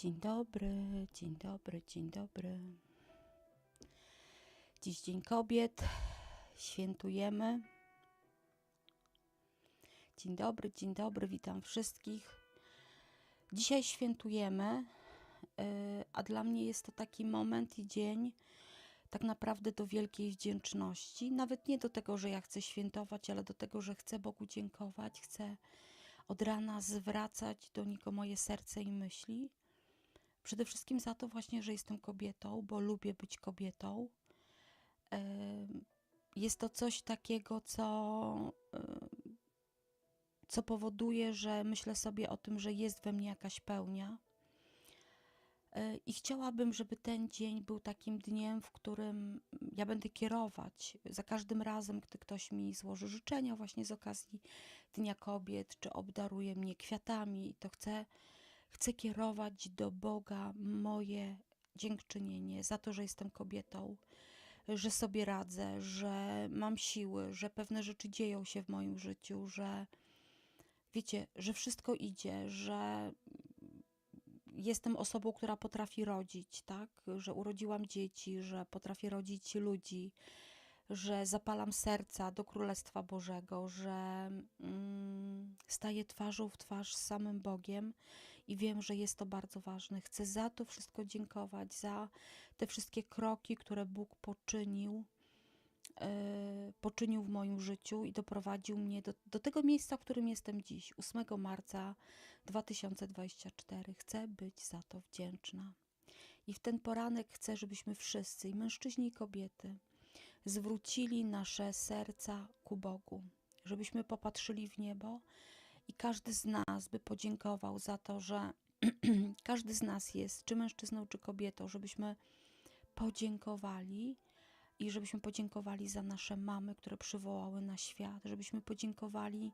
Dzień dobry, dzień dobry, dzień dobry. Dziś Dzień Kobiet. Świętujemy. Dzień dobry, dzień dobry, witam wszystkich. Dzisiaj świętujemy, yy, a dla mnie jest to taki moment i dzień tak naprawdę do wielkiej wdzięczności. Nawet nie do tego, że ja chcę świętować, ale do tego, że chcę Bogu dziękować, chcę od rana zwracać do Niego moje serce i myśli. Przede wszystkim za to właśnie, że jestem kobietą, bo lubię być kobietą. Jest to coś takiego, co, co powoduje, że myślę sobie o tym, że jest we mnie jakaś pełnia. E, I chciałabym, żeby ten dzień był takim dniem, w którym ja będę kierować za każdym razem, gdy ktoś mi złoży życzenia właśnie z okazji Dnia Kobiet, czy obdaruje mnie kwiatami, to chcę, chcę kierować do Boga moje dziękczynienie za to, że jestem kobietą, że sobie radzę, że mam siły, że pewne rzeczy dzieją się w moim życiu, że wiecie, że wszystko idzie, że jestem osobą, która potrafi rodzić, tak? Że urodziłam dzieci, że potrafię rodzić ludzi, że zapalam serca do Królestwa Bożego, że mm, staję twarzą w twarz z samym Bogiem i wiem, że jest to bardzo ważne. Chcę za to wszystko dziękować, za te wszystkie kroki, które Bóg poczynił e, poczynił w moim życiu i doprowadził mnie do, do tego miejsca, w którym jestem dziś, 8 marca 2024. Chcę być za to wdzięczna. I w ten poranek chcę, żebyśmy wszyscy, i mężczyźni, i kobiety, zwrócili nasze serca ku Bogu, żebyśmy popatrzyli w niebo i każdy z nas by podziękował za to, że każdy z nas jest, czy mężczyzną, czy kobietą, żebyśmy podziękowali i żebyśmy podziękowali za nasze mamy, które przywołały na świat, żebyśmy podziękowali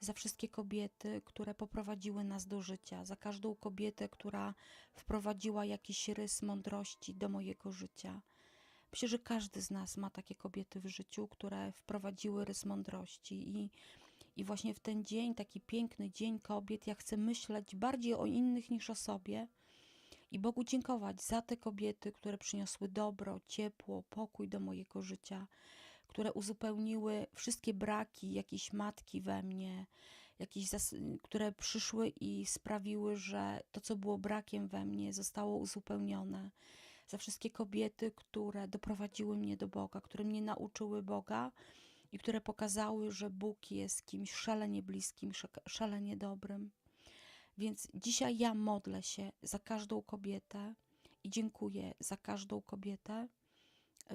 za wszystkie kobiety, które poprowadziły nas do życia, za każdą kobietę, która wprowadziła jakiś rys mądrości do mojego życia. Myślę, że każdy z nas ma takie kobiety w życiu, które wprowadziły rys mądrości i i właśnie w ten dzień, taki piękny dzień kobiet, ja chcę myśleć bardziej o innych niż o sobie i Bogu dziękować za te kobiety, które przyniosły dobro, ciepło, pokój do mojego życia, które uzupełniły wszystkie braki jakiejś matki we mnie, jakieś które przyszły i sprawiły, że to, co było brakiem we mnie, zostało uzupełnione. Za wszystkie kobiety, które doprowadziły mnie do Boga, które mnie nauczyły Boga i które pokazały, że Bóg jest kimś szalenie bliskim, szalenie dobrym. Więc dzisiaj ja modlę się za każdą kobietę i dziękuję za każdą kobietę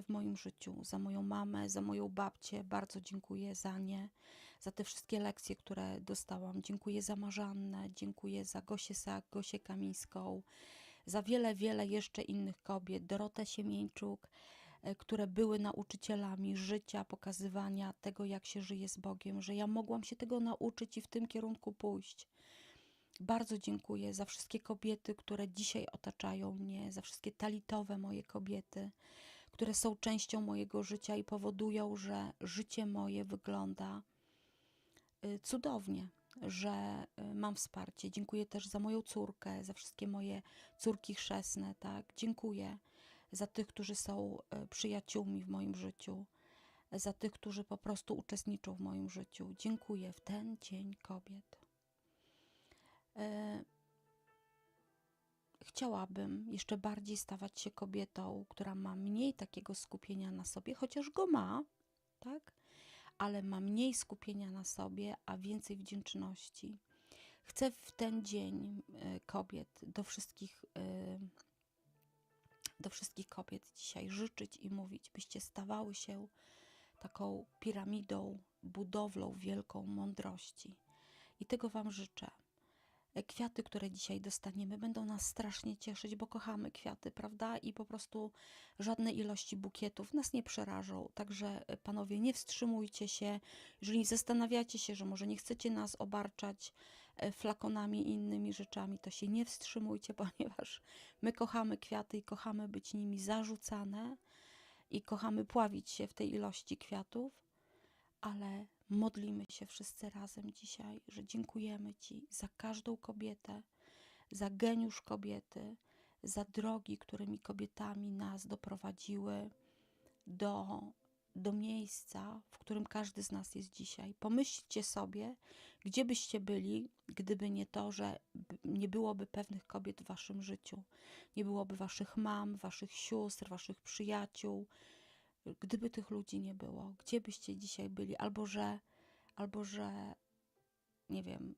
w moim życiu, za moją mamę, za moją babcię. Bardzo dziękuję za nie, za te wszystkie lekcje, które dostałam. Dziękuję za Marzannę, dziękuję za Gosię Sak, Gosię Kamińską, za wiele, wiele jeszcze innych kobiet. Dorotę Siemieńczuk, które były nauczycielami życia, pokazywania tego, jak się żyje z Bogiem, że ja mogłam się tego nauczyć i w tym kierunku pójść. Bardzo dziękuję za wszystkie kobiety, które dzisiaj otaczają mnie, za wszystkie talitowe moje kobiety, które są częścią mojego życia i powodują, że życie moje wygląda y, cudownie, że y, mam wsparcie. Dziękuję też za moją córkę, za wszystkie moje córki chrzestne, tak? Dziękuję za tych, którzy są y, przyjaciółmi w moim życiu, za tych, którzy po prostu uczestniczą w moim życiu. Dziękuję w ten Dzień Kobiet. E, Chciałabym jeszcze bardziej stawać się kobietą, która ma mniej takiego skupienia na sobie, chociaż go ma, tak? Ale ma mniej skupienia na sobie, a więcej wdzięczności. Chcę w ten dzień e, kobiet do wszystkich, e, do wszystkich kobiet dzisiaj życzyć i mówić, byście stawały się taką piramidą, budowlą wielką mądrości. I tego Wam życzę. E, Kwiaty, które dzisiaj dostaniemy, będą nas strasznie cieszyć, bo kochamy kwiaty, prawda? I po prostu żadne ilości bukietów nas nie przerażą. Także, e, panowie, nie wstrzymujcie się. Jeżeli zastanawiacie się, że może nie chcecie nas obarczać flakonami i innymi rzeczami, to się nie wstrzymujcie, ponieważ my kochamy kwiaty i kochamy być nimi zarzucane i kochamy pławić się w tej ilości kwiatów ale modlimy się wszyscy razem dzisiaj, że dziękujemy Ci za każdą kobietę, za geniusz kobiety, za drogi, którymi kobietami nas doprowadziły do, do miejsca, w którym każdy z nas jest dzisiaj. Pomyślcie sobie, gdzie byście byli, gdyby nie to, że nie byłoby pewnych kobiet w waszym życiu, nie byłoby waszych mam, waszych sióstr, waszych przyjaciół. Gdyby tych ludzi nie było, gdzie byście dzisiaj byli? Albo że, albo że, nie wiem,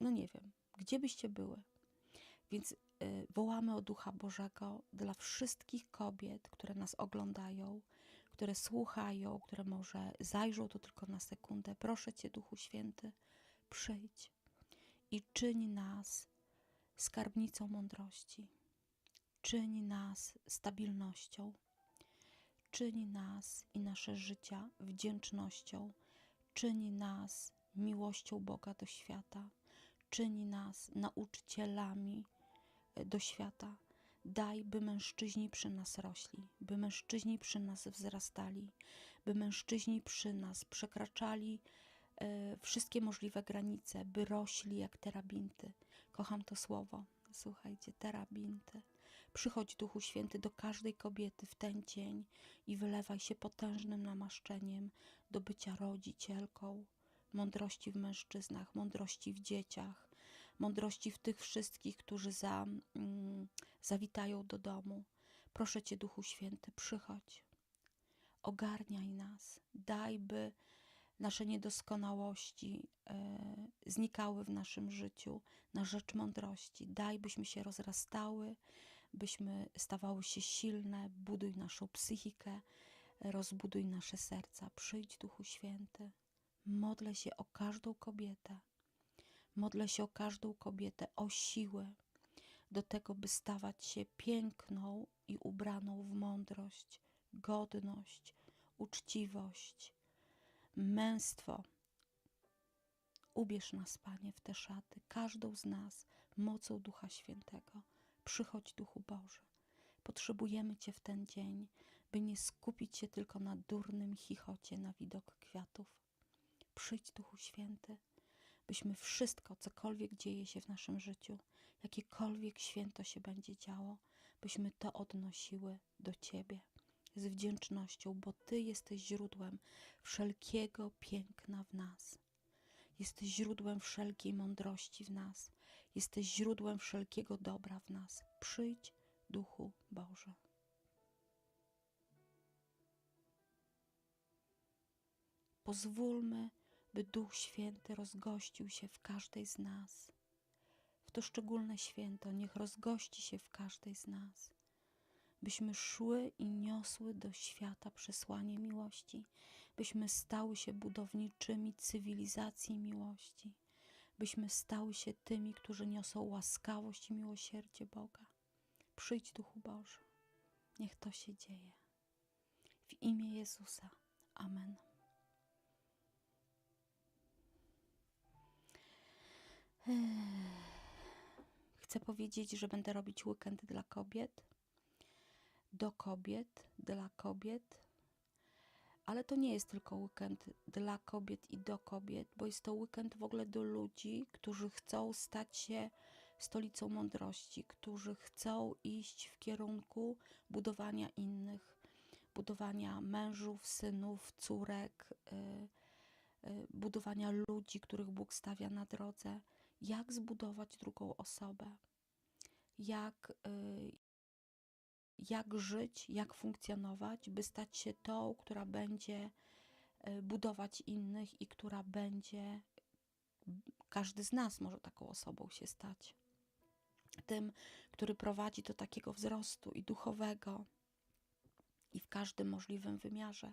no nie wiem, gdzie byście były? Więc y, wołamy o Ducha Bożego dla wszystkich kobiet, które nas oglądają, które słuchają, które może zajrzą to tylko na sekundę. Proszę Cię, Duchu Święty, przyjdź i czyń nas skarbnicą mądrości, czyń nas stabilnością, czyń nas i nasze życia wdzięcznością, czyń nas miłością Boga do świata, czyń nas nauczycielami e, do świata. Daj, by mężczyźni przy nas rośli, by mężczyźni przy nas wzrastali, by mężczyźni przy nas przekraczali e, wszystkie możliwe granice, by rośli jak terabinty. Kocham to słowo. Słuchajcie, terabinty. Przychodź Duchu Święty do każdej kobiety w ten dzień i wylewaj się potężnym namaszczeniem do bycia rodzicielką, mądrości w mężczyznach, mądrości w dzieciach, mądrości w tych wszystkich, którzy za, mm, zawitają do domu. Proszę Cię, Duchu Święty, przychodź. Ogarniaj nas, daj, by nasze niedoskonałości e, znikały w naszym życiu na rzecz mądrości. Daj, byśmy się rozrastały, byśmy stawały się silne. Buduj naszą psychikę, rozbuduj nasze serca. Przyjdź, Duchu Święty. Modlę się o każdą kobietę. Modlę się o każdą kobietę, o siłę do tego, by stawać się piękną i ubraną w mądrość, godność, uczciwość, męstwo. Ubierz nas, Panie, w te szaty, każdą z nas mocą Ducha Świętego. Przychodź, Duchu Boży. Potrzebujemy Cię w ten dzień, by nie skupić się tylko na durnym chichocie na widok kwiatów. Przyjdź, Duchu Święty, byśmy wszystko, cokolwiek dzieje się w naszym życiu, jakiekolwiek święto się będzie działo, byśmy to odnosiły do Ciebie z wdzięcznością, bo Ty jesteś źródłem wszelkiego piękna w nas. Jesteś źródłem wszelkiej mądrości w nas. Jesteś źródłem wszelkiego dobra w nas. Przyjdź, Duchu Boże. Pozwólmy, by Duch Święty rozgościł się w każdej z nas. W to szczególne święto niech rozgości się w każdej z nas, byśmy szły i niosły do świata przesłanie miłości, byśmy stały się budowniczymi cywilizacji miłości, byśmy stały się tymi, którzy niosą łaskawość i miłosierdzie Boga. Przyjdź, Duchu Boży, niech to się dzieje. W imię Jezusa. Amen. Chcę powiedzieć, że będę robić weekend dla kobiet, do kobiet, dla kobiet, ale to nie jest tylko weekend dla kobiet i do kobiet, bo jest to weekend w ogóle do ludzi, którzy chcą stać się stolicą mądrości, którzy chcą iść w kierunku budowania innych, budowania mężów, synów, córek, yy, yy, budowania ludzi, których Bóg stawia na drodze jak zbudować drugą osobę, jak, y, jak żyć, jak funkcjonować, by stać się tą, która będzie y, budować innych i która będzie, każdy z nas może taką osobą się stać. Tym, który prowadzi do takiego wzrostu i duchowego, i w każdym możliwym wymiarze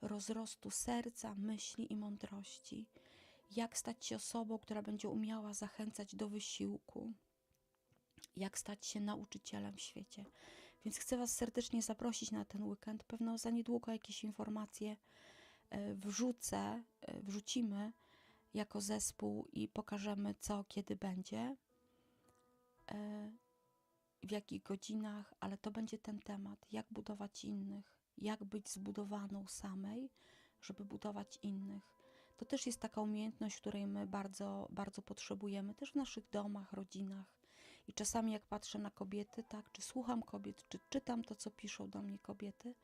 rozrostu serca, myśli i mądrości jak stać się osobą, która będzie umiała zachęcać do wysiłku, jak stać się nauczycielem w świecie. Więc chcę Was serdecznie zaprosić na ten weekend. Pewno za niedługo jakieś informacje e, wrzucę, e, wrzucimy jako zespół i pokażemy co, kiedy będzie, e, w jakich godzinach, ale to będzie ten temat, jak budować innych, jak być zbudowaną samej, żeby budować innych to też jest taka umiejętność, której my bardzo, bardzo potrzebujemy, też w naszych domach, rodzinach, I czasami jak patrzę na kobiety, tak, czy słucham kobiet, czy czytam to, co piszą do mnie kobiety,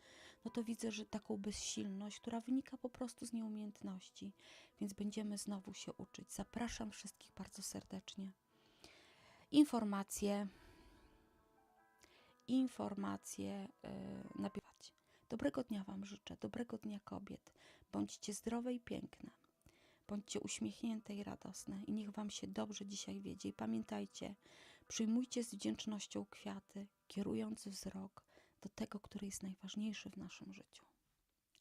no to widzę, że taką bezsilność, która wynika po prostu z nieumiejętności. Więc będziemy znowu się uczyć. Zapraszam wszystkich bardzo serdecznie. Informacje, informacje yy. Dobrego dnia Wam życzę, dobrego dnia kobiet. Bądźcie zdrowe i piękne. Bądźcie uśmiechnięte i radosne i niech Wam się dobrze dzisiaj wiedzie. I pamiętajcie, przyjmujcie z wdzięcznością kwiaty, kierując wzrok do tego, który jest najważniejszy w naszym życiu.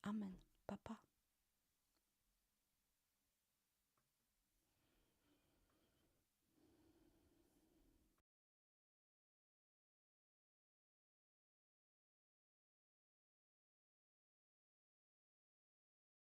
Amen. Pa, pa.